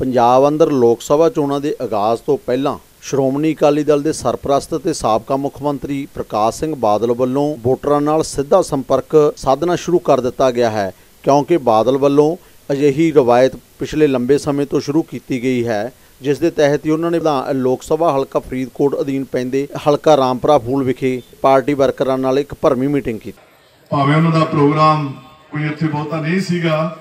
ਪੰਜਾਬ ਅੰਦਰ ਲੋਕ ਸਭਾ ਚੋਣਾਂ ਦੇ ਆਗਾਜ਼ ਤੋਂ ਪਹਿਲਾਂ ਸ਼੍ਰੋਮਣੀ ਅਕਾਲੀ ਦਲ ਦੇ ਸਰਪ੍ਰਸਤ ਤੇ ਸਾਬਕਾ ਮੁੱਖ ਮੰਤਰੀ ਪ੍ਰਕਾਸ਼ ਸਿੰਘ ਬਾਦਲ ਵੱਲੋਂ ਵੋਟਰਾਂ ਨਾਲ ਸਿੱਧਾ ਸੰਪਰਕ ਸਾਧਨਾ ਸ਼ੁਰੂ ਕਰ ਦਿੱਤਾ ਗਿਆ ਹੈ, ਕਿਉਂਕਿ ਬਾਦਲ ਵੱਲੋਂ ਅਜਿਹੀ ਰਵਾਇਤ ਪਿਛਲੇ ਲੰਬੇ ਸਮੇਂ ਤੋਂ ਸ਼ੁਰੂ ਕੀਤੀ ਗਈ ਹੈ, ਜਿਸ ਦੇ ਤਹਿਤ ਹੀ ਉਹਨਾਂ ਨੇ ਵਿਧਾਨ ਲੋਕ ਸਭਾ ਹਲਕਾ ਫਰੀਦਕੋਟ ਅਧੀਨ ਪੈਂਦੇ ਹਲਕਾ ਰਾਮਪੁਰਾ ਫੂਲ ਵਿਖੇ ਪਾਰਟੀ ਵਰਕਰਾਂ ਨਾਲ ਇੱਕ ਭਰਮੀ ਮੀਟਿੰਗ ਕੀਤੀ। ਭਾਵੇਂ ਉਹਨਾਂ ਦਾ ਪ੍ਰੋਗਰਾਮ ਕੋਈ ਇੱਥੇ ਬਹੁਤਾ ਨਹੀਂ ਸੀਗਾ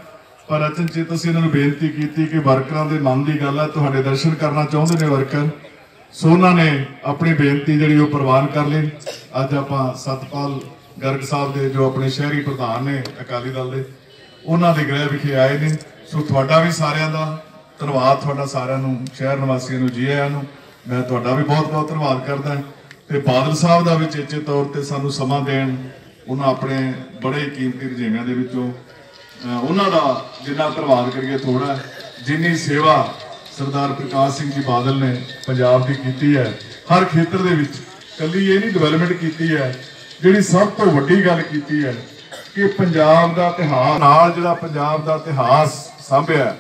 ਪਰ ਅਚਨਚੇਤ ਅਸੀਂ ਇਹਨਾਂ ਨੂੰ ਬੇਨਤੀ ਕੀਤੀ ਕਿ ਵਰਕਰਾਂ ਦੇ ਮਨ ਦੀ ਗੱਲ ਹੈ, ਤੁਹਾਡੇ ਦਰਸ਼ਨ ਕਰਨਾ ਚਾਹੁੰਦੇ ਨੇ ਵਰਕਰ। ਸੋ ਉਹਨਾਂ ਨੇ ਆਪਣੀ ਬੇਨਤੀ ਜਿਹੜੀ ਉਹ ਪ੍ਰਵਾਨ ਕਰ ਲਈ। ਅੱਜ ਆਪਾਂ ਸਤਪਾਲ ਗਰਗ ਸਾਹਿਬ ਦੇ, ਜੋ ਆਪਣੇ ਸ਼ਹਿਰੀ ਪ੍ਰਧਾਨ ਨੇ ਅਕਾਲੀ ਦਲ ਦੇ, ਉਹਨਾਂ ਦੇ ਗ੍ਰਹਿ ਵਿਖੇ ਆਏ ਨੇ। ਸੋ ਤੁਹਾਡਾ ਵੀ ਸਾਰਿਆਂ ਦਾ ਧੰਨਵਾਦ, ਤੁਹਾਡਾ ਸਾਰਿਆਂ ਨੂੰ, ਸ਼ਹਿਰ ਨਿਵਾਸੀਆਂ ਨੂੰ ਜੀ ਆਇਆਂ ਨੂੰ। ਮੈਂ ਤੁਹਾਡਾ ਵੀ ਬਹੁਤ ਬਹੁਤ ਧੰਨਵਾਦ ਕਰਦਾ। ਤੇ ਬਾਦਲ ਸਾਹਿਬ ਦਾ ਵੀ ਚੇਚੇ ਤੌਰ ਤੇ ਸਾਨੂੰ ਸਮਾਂ ਦੇਣ, ਉਹਨਾਂ ਆਪਣੇ ਬੜੇ ਹੀ ਕੀਮਤੀ ਰੁਝੇਵਿਆਂ ਦੇ ਵਿੱਚੋਂ ਉਹਨਾਂ ਦਾ ਜਿੰਨਾ ਧੰਨਵਾਦ ਕਰੀਏ ਥੋੜਾ ਜਿੰਨੀ ਸੇਵਾ ਸਰਦਾਰ ਪ੍ਰਕਾਸ਼ ਸਿੰਘ ਜੀ ਬਾਦਲ ਨੇ ਪੰਜਾਬ ਦੀ ਕੀਤੀ ਹੈ, ਹਰ ਖੇਤਰ ਦੇ ਵਿੱਚ, ਕੱਲੀ ਇਹ ਨਹੀਂ ਡਿਵੈਲਪਮੈਂਟ ਕੀਤੀ ਹੈ, ਜਿਹੜੀ ਸਭ ਤੋਂ ਵੱਡੀ ਗੱਲ ਕੀਤੀ ਹੈ, ਕਿ ਪੰਜਾਬ ਦਾ ਇਤਿਹਾਸ, ਨਾਲ ਜਿਹੜਾ ਪੰਜਾਬ ਦਾ ਇਤਿਹਾਸ ਸਾਂਭਿਆ,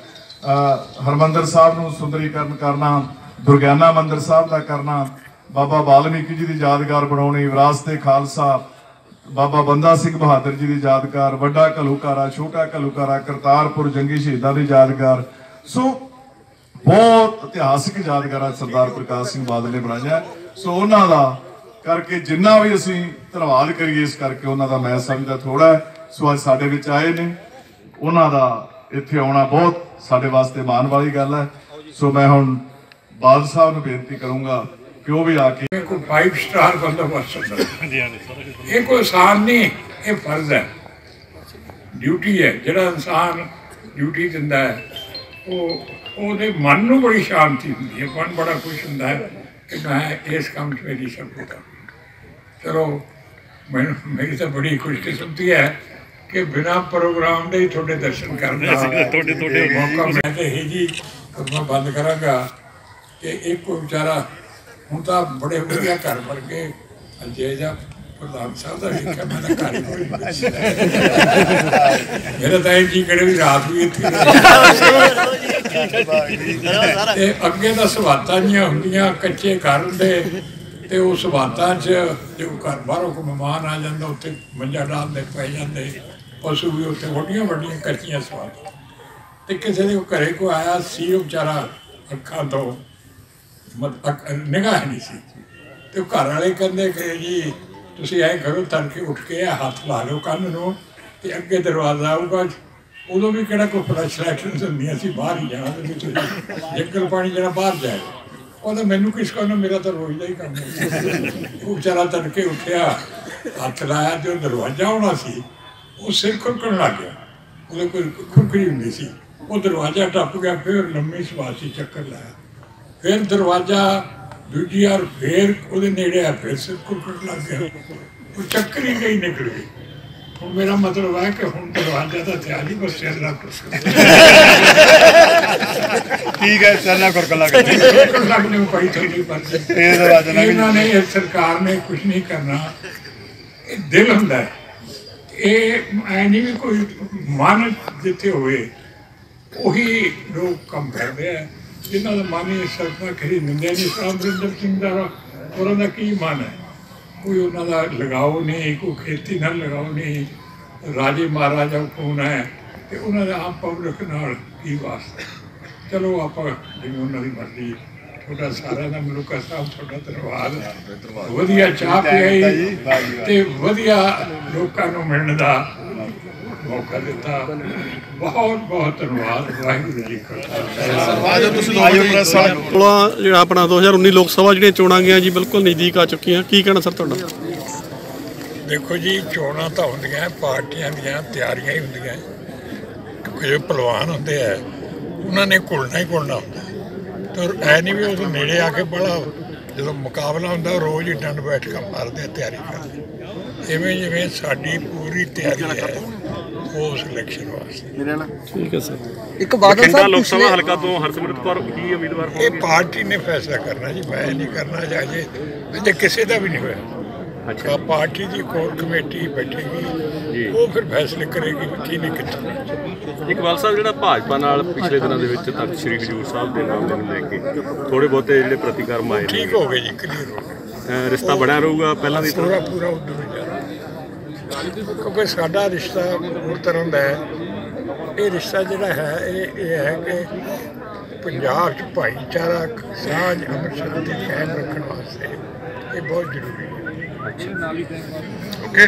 ਅਹ ਹਰਮੰਦਰ ਸਾਹਿਬ ਨੂੰ ਸੁੰਦਰੀਕਰਨ ਕਰਨਾ, ਦੁਰਗਿਆਨਾ ਮੰਦਰ ਸਾਹਿਬ ਦਾ ਕਰਨਾ, ਬਾਬਾ ਬਾਲਮੀਕੀ ਜੀ ਦੀ ਯਾਦਗਾਰ ਬਣਾਉਣੀ ਵਿਰਾਸਤ-ਏ ਖਾਲਸਾ ਬਾਬਾ ਬੰਦਾ ਸਿੰਘ ਬਹਾਦਰ ਜੀ ਦੀ ਯਾਦਗਾਰ, ਵੱਡਾ ਘਲੂਕਾਰਾ ਛੋਟਾ ਘਲੂਕਾਰਾ ਕਰਤਾਰਪੁਰ ਜੰਗੀ ਸ਼ਹੀਦਾਂ ਦੀ ਯਾਦਗਾਰ। ਸੋ, ਬਹੁਤ ਇਤਿਹਾਸਿਕ ਯਾਦਗਾਰਾਂ ਸਰਦਾਰ ਪ੍ਰਕਾਸ਼ ਸਿੰਘ ਬਾਦਲ ਨੇ ਬਣਾਇਆ ਸੋ, ਉਹਨਾਂ ਦਾ ਕਰਕੇ ਜਿੰਨਾ ਵੀ ਅਸੀਂ ਧੰਨਵਾਦ ਕਰੀਏ, ਇਸ ਕਰਕੇ ਉਹਨਾਂ ਦਾ ਮੈਂ ਸਮਝਦਾ ਥੋੜਾ ਸੋ, ਅੱਜ ਸਾਡੇ ਵਿੱਚ ਆਏ ਨੇ। ਉਹਨਾਂ ਦਾ ਇੱਥੇ ਆਉਣਾ ਬਹੁਤ ਸਾਡੇ ਵਾਸਤੇ ਮਾਣ ਵਾਲੀ ਗੱਲ ਹੈ। ਸੋ, ਮੈਂ ਹੁਣ ਬਾਦਲ ਸਾਹਿਬ ਨੂੰ ਬੇਨਤੀ ਕਰੂੰਗਾ ਕਿ ਉਹ ਵੀ ਆ ਕੇ ਇਹ ਕੋਈ ਫਾਈਵ ਸਟਾਰ ਬੰਦੋਬਸਤ ਹੁੰਦਾ ਇਹ ਕੋਈ ਆਸਾਨ ਨਹੀਂ ਇਹ ਫਰਜ਼ ਹੈ। ਡਿਊਟੀ ਹੈ ਜਿਹੜਾ ਇਨਸਾਨ ਡਿਊਟੀ ਦਿੰਦਾ ਹੈ ਉਹ ਉਹਦੇ ਮਨ ਨੂੰ ਬੜੀ ਸ਼ਾਂਤੀ ਹੁੰਦੀ ਹੈ ਮਨ ਬੜਾ ਖੁਸ਼ ਹੁੰਦਾ ਹੈ ਕਿ ਮੈਂ ਇਸ ਕੰਮ 'ਚ ਮੇਰੀ ਸਫਲਤਾ ਚਲੋ ਮੈਨੂੰ ਮੇਰੀ ਤਾਂ ਬੜੀ ਖੁਸ਼ਕਿਸਮਤੀ ਹੈ ਕਿ ਬਿਨਾ ਪ੍ਰੋਗਰਾਮ ਦੇ ਹੀ ਤੁਹਾਡੇ ਦਰਸ਼ਨ ਕਰਨ ਤੁਹਾਡੇ ਤੁਹਾਡੇ ਮੌਕਾ ਮੈਂ ਤੇ ਇਹ ਜੀ ਮੈਂ ਬੰਦ ਕਰਾਂਗਾ ਕਿ ਇੱਕ ਵਿਚਾਰਾ ਹੁਣ ਤਾਂ ਬੜੇ ਵਧੀਆ ਘਰ ਬਣ ਕੇ ਅਜੇ ਪ੍ਰਧਾਨ ਸਾਹਿਬ ਦਾ ਵੇਖਿਆ ਮੈਂ ਤਾਂ ਘਰ ਕੋਈ ਮੇਰਾ ਤਾਂ ਇਹ ਜੀ ਕਰੇ ਵੀ ਰਾਤ ਵੀ ਇੱਥੇ ਤੇ ਅੱਗੇ ਤਾਂ ਸਵਾਤਾਂ ਜੀਆਂ ਹੁੰਦੀਆਂ, ਕੱਚੇ ਘਰ ਦੇ ਤੇ ਉਹ ਸਵਾਤਾਂ 'ਚ ਜੋ ਘਰ ਬਾਹਰੋਂ ਕੋ ਮਹਿਮਾਨ ਆ ਜਾਂਦਾ, ਉੱਥੇ ਮੰਜਾ ਡਾਲਦੇ ਪੈ ਜਾਂਦੇ। ਪਸ਼ੂ ਵੀ ਉੱਥੇ ਵੱਡੀਆਂ ਵੱਡੀਆਂ ਕੱਚੀਆਂ ਸਵਾਤਾਂ ਤੇ ਕਿਸੇ ਦੇ ਘਰੇ ਕੋ ਆਇਆ ਸੀ, ਉਹ ਵਿਚਾਰਾ ਅੱਖਾਂ ਤੋਂ ਨਿਗਾਹ ਨਹੀਂ ਸੀ। ਤੇ ਉਹ ਘਰ ਵਾਲੇ ਕਹਿੰਦੇ ਕਿ ਜੀ, ਤੁਸੀਂ ਐ ਕਰੋ, ਤੜਕੇ ਉੱਠ ਕੇ ਆ ਹੱਥ ਲਾ ਲਓ ਕੰਨ ਨੂੰ ਤੇ ਅੱਗੇ ਦਰਵਾਜ਼ਾ ਆਊਗਾ। ਉਦੋਂ ਵੀ ਕਿਹੜਾ ਕੋਈ ਫਲੈਸ਼ ਹੁੰਦੀਆਂ ਸੀ ਬਾਹਰ ਹੀ ਜਾਣਾ ਤੇ ਤੁਸੀਂ ਜੰਗਲ ਪਾਣੀ ਜਿਹੜਾ ਬਾਹਰ ਜਾਏਗਾ ਉਹਦਾ ਮੈਨੂੰ ਕਿਸ ਕਰਨਾ ਮੇਰਾ ਤਾਂ ਰੋਜ਼ ਦਾ ਹੀ ਕੰਮ ਉਹ ਵਿਚਾਰਾ ਤੜਕੇ ਉੱਠਿਆ, ਹੱਥ ਲਾਇਆ ਤੇ ਉਹ ਦਰਵਾਜ਼ਾ ਆਉਣਾ ਸੀ। ਉਹ ਸਿਰ ਖੁਰਕਣ ਲੱਗ ਗਿਆ। ਉਹਦੇ ਕੋਈ ਖੁਰਕਰੀ ਹੁੰਦੀ ਸੀ। ਉਹ ਦਰਵਾਜ਼ਾ ਟੱਪ ਗਿਆ, ਫਿਰ ਲੰਮੀ ਸਵਾਸੀ ਚੱਕਰ ਲਾਇਆ। ਫਿਰ ਦਰਵਾਜ਼ਾ ਦੂਜੀ ਵਾਰ ਫਿਰ ਉਹਦੇ ਨੇੜੇ ਆ ਫਿਰ ਸਿਰ ਕੁਰਕਟ ਲੱਗ ਗਿਆ। ਉਹ ਚੱਕਰ ਹੀ ਗਈ ਨਿਕਲ ਗਈ ਹੁਣ ਮੇਰਾ ਮਤਲਬ ਹੈ ਕਿ ਹੁਣ ਦਰਵਾਜ਼ਾ ਤਾਂ ਤਿਆਰ ਹੀ ਬਸ ਸਿਰ ਲੱਗ ਠੀਕ ਹੈ ਚੱਲਣਾ ਕਰ ਕਲਾ ਕੁਰਕਟ ਲੱਗਣੇ ਨੂੰ ਪਈ ਥੋੜੀ ਪਰ ਇਹ ਦਰਵਾਜ਼ਾ ਨਾ ਇਹਨਾਂ ਨੇ ਇਹ ਸਰਕਾਰ ਨੇ ਕੁਝ ਨਹੀਂ ਕਰਨਾ। ਇਹ ਦਿਲ ਹੁੰਦਾ ਹੈ। ਇਹ ਐ ਨਹੀਂ ਵੀ ਕੋਈ ਮਨ ਜਿੱਥੇ ਹੋਵੇ ਉਹੀ ਲੋਕ ਕੰਮ ਕਰਦੇ ਆ। ਜਿਨ੍ਹਾਂ ਦਾ ਮਨ ਹੀ ਸਰਕਾਰ ਖਰੀ ਨਿੰਦਿਆ ਨਹੀਂ ਸਾਮਰਿੰਦਰ ਸਿੰਘ ਦਾ ਉਹਨਾਂ ਦਾ ਕੀ ਮਨ ਹੈ? ਕੋਈ ਉਹਨਾਂ ਦਾ ਲਗਾਓ ਨਹੀਂ ਕੋਈ ਖੇਤੀ ਨਾਲ ਲਗਾਓ ਨਹੀਂ ਰਾਜੇ ਮਹਾਰਾਜਾ ਕੋਣ ਹੈ? ਤੇ ਉਹਨਾਂ ਦਾ ਆਮ ਪਬਲਿਕ ਨਾਲ ਕੀ ਵਾਸਤਾ? ਚਲੋ ਆਪਾਂ ਜਿਵੇਂ ਉਹਨਾਂ ਦੀ ਮਰਜ਼ੀ ਤੁਹਾਡਾ ਸਾਰਿਆਂ ਦਾ ਮਲੂਕਾ ਸਾਹਿਬ ਤੁਹਾਡਾ ਧੰਨਵਾਦ ਵਧੀਆ ਚਾਹ ਪਿਆਈ ਤੇ ਵਧੀਆ ਲੋਕਾਂ ਨੂੰ ਮਿਲਣ ਦਾ ਮੌਕਾ ਦਿੱਤਾ। ਬਹੁਤ ਬਹੁਤ ਧੰਨਵਾਦ। ਵਾਹਿਗੁਰੂ ਜੀ ਕਾ ਖਾਲਸਾ। ਜਿਹੜਾ ਆਪਣਾ 2019 ਲੋਕ ਸਭਾ ਜਿਹੜੀਆਂ ਚੋਣਾਂ ਗਈਆਂ ਜੀ ਬਿਲਕੁਲ ਨਜ਼ਦੀਕ ਆ ਚੁੱਕੀਆਂ। ਕੀ ਕਹਿਣਾ ਸਰ ਤੁਹਾਡਾ? ਦੇਖੋ ਜੀ ਚੋਣਾਂ ਤਾਂ ਹੁੰਦੀਆਂ ਪਾਰਟੀਆਂ ਦੀਆਂ ਤਿਆਰੀਆਂ ਹੀ ਹੁੰਦੀਆਂ। ਕਿਉਂਕਿ ਜੋ ਪਹਿਲਵਾਨ ਹੁੰਦੇ ਆ ਉਹਨਾਂ ਨੇ ਘੁਲਣਾ ਹੀ ਘੁਲਣਾ ਹੁੰਦਾ। ਤੇ ਐ ਨਹੀਂ ਵੀ ਉਹਦੇ ਨੇੜੇ ਆ ਕੇ ਬੜਾ ਜਦੋਂ ਮੁਕਾਬਲਾ ਹੁੰਦਾ ਉਹ ਰੋਜ਼ ਹੀ ਡੰਡ ਬੈਠ ਕੇ ਮਾਰਦੇ ਤਿਆਰੀ ਕਰਦੇ ਇਵੇਂ ਜਿਵੇਂ ਸਾਡੀ ਪੂਰੀ ਤਿਆਰੀ ਹੈ। ਉਸ ਇਲੈਕਸ਼ਨ ਵਾਸਤੇ। ਠੀਕ ਹੈ ਸਰ। ਇੱਕ ਬਾਦਲ ਬਠਿੰਡਾ ਸਾਹਿਬ ਲੋਕ ਸਭਾ ਪਿਛਲੇ ਹਲਕਾ ਤੋਂ ਹਰਸਿਮਰਤ ਕੌਰ ਕੀ ਉਮੀਦਵਾਰ ਇਹ ਪਾਰਟੀ ਨੇ ਫੈਸਲਾ ਕਰਨਾ ਜੀ ਮੈਂ ਨਹੀਂ ਕਰਨਾ ਚਾਹੀਏ ਅਜੇ। ਕਿਸੇ ਦਾ ਵੀ ਨਹੀਂ ਹੋਇਆ। ਤਾਂ ਪਾਰਟੀ ਦੀ ਕੋਰ ਕਮੇਟੀ ਬੈਠੇਗੀ ਉਹ ਫਿਰ ਫੈਸਲੇ ਕਰੇਗੀ ਵੀ ਕਿਹਨੇ ਕਿੱਥੇ। ਇਕਬਾਲ ਸਾਹਿਬ ਜਿਹੜਾ ਭਾਜਪਾ ਨਾਲ ਪਿਛਲੇ ਦਿਨਾਂ ਦੇ ਵਿੱਚ ਤਖਤ ਸ੍ਰੀ ਹਜੂਰ ਸਾਹਿਬ ਦੇ ਨਾਮ ਨੂੰ ਲੈ ਕੇ ਥੋੜੇ ਬਹੁਤੇ ਜਿਹੜੇ ਪ੍ਰਤੀਕਰਮ ਆਏ ਨੇ। ਠੀਕ ਹੋ ਗਏ ਜੀ ਕਲੀਅਰ ਹੋ ਗਏ। ਅਹ ਰਿਸ਼ਤਾ ਬਣਿਆ ਰਹੂਗਾ ਪਹਿਲਾਂ ਦੀ ਪੂਰਾ ਤਰ੍ਹਾਂ। ਪੂਰਾ ਉਦੋਂ ਹੀ ਜਾਣਾ ਕਿਉਂਕਿ ਸਾਡਾ ਰਿਸ਼ਤਾ ਹੋਰ ਤਰ੍ਹਾਂ ਦਾ ਹੈ। ਇਹ ਰਿਸ਼ਤਾ ਜਿਹੜਾ ਹੈ ਇਹ ਇਹ ਹੈ ਕਿ ਪੰਜਾਬ 'ਚ ਭਾਈਚਾਰਾ ਸਾਂਝ ਅਮਰ ਸ਼ਾਂਤੀ ਕਾਇਮ ਰੱਖਣ ਵਾਸਤੇ ਇਹ ਬਹੁਤ ਜ਼ਰੂਰੀ ਹੈ। ਓਕੇ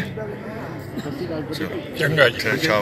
ਚੰਗਾ ਜੀ। ਅੱਛਾ